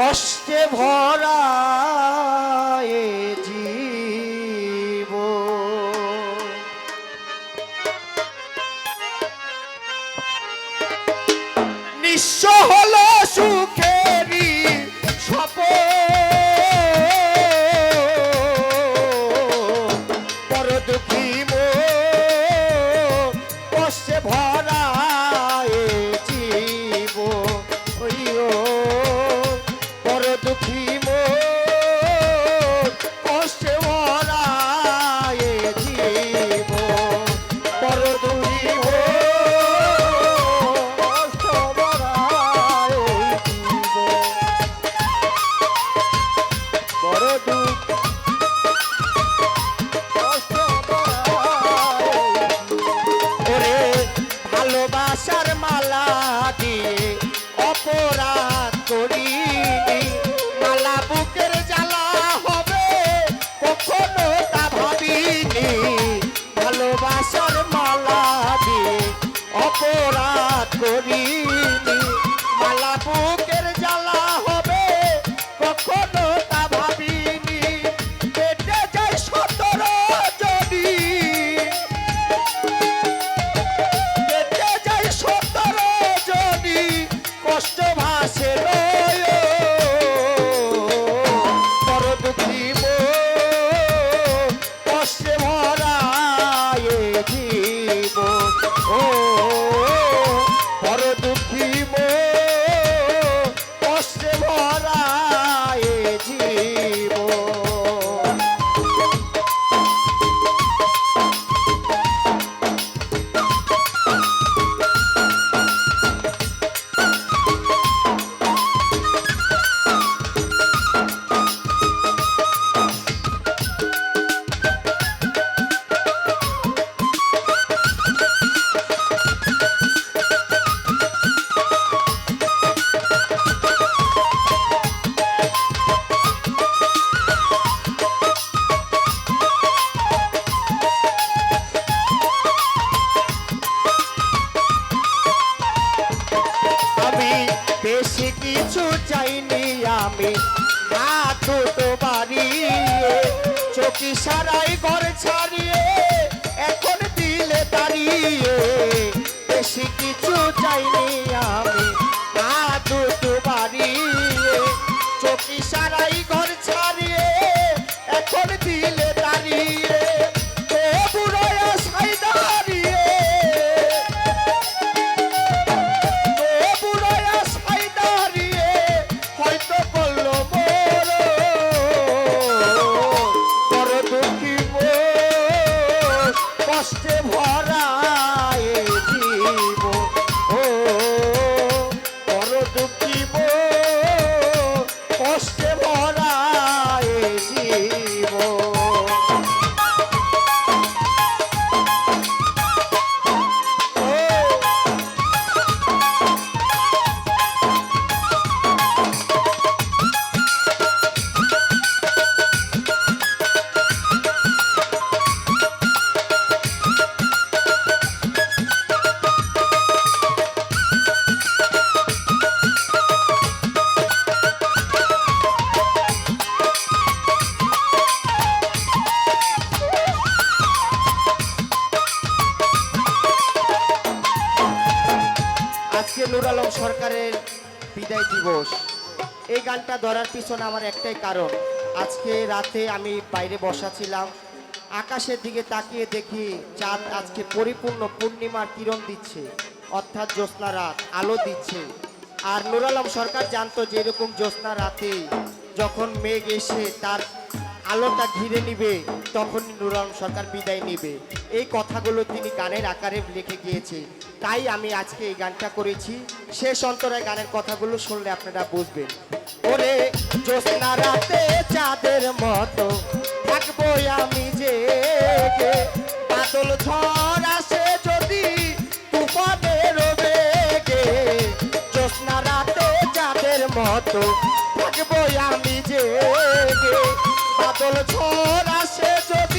কষ্টে ভরা ভালোবাসার মালা দিয়ে অপরাধ চাইনি আমি। না দুটো বাড়িয়ে চোখি সারাই ঘর ছাড়িয়ে এখন দিলে দাঁড়িয়ে। বেশি কিছু চাইনি নুর আলম সরকারের বিদায় দিবস। এই গানটা ধরার পিছনে আমার একটাই কারণ। আজকে রাতে আমি বাইরে বসা ছিলাম। আকাশের দিকে তাকিয়ে দেখি চাঁদ আজকে পরিপূর্ণ পূর্ণিমার কিরণ দিচ্ছে। অর্থাৎ জ্যোৎস্না রাত, আলো দিচ্ছে। আর নুর আলম সরকার জানতো যে এরকম জ্যোৎস্না রাতে যখন মেঘ এসে তার আলোটা ঘিরে নিবে তখন নুর আলম সরকার বিদায় নিবে। এই কথাগুলো তিনি গানের আকারে লিখে গিয়েছে। তাই আমি আজকে এই গানটা করেছি। শেষ অন্তরে গানের কথাগুলো শুনলে আপনারা বুঝবেন। ওরে, জ্যোৎস্না রাতে চাঁদের মতো, থাকব আমি যে বাদল ঝড় মতো থাকব আমি যে বাদল ঝড় আসে যদি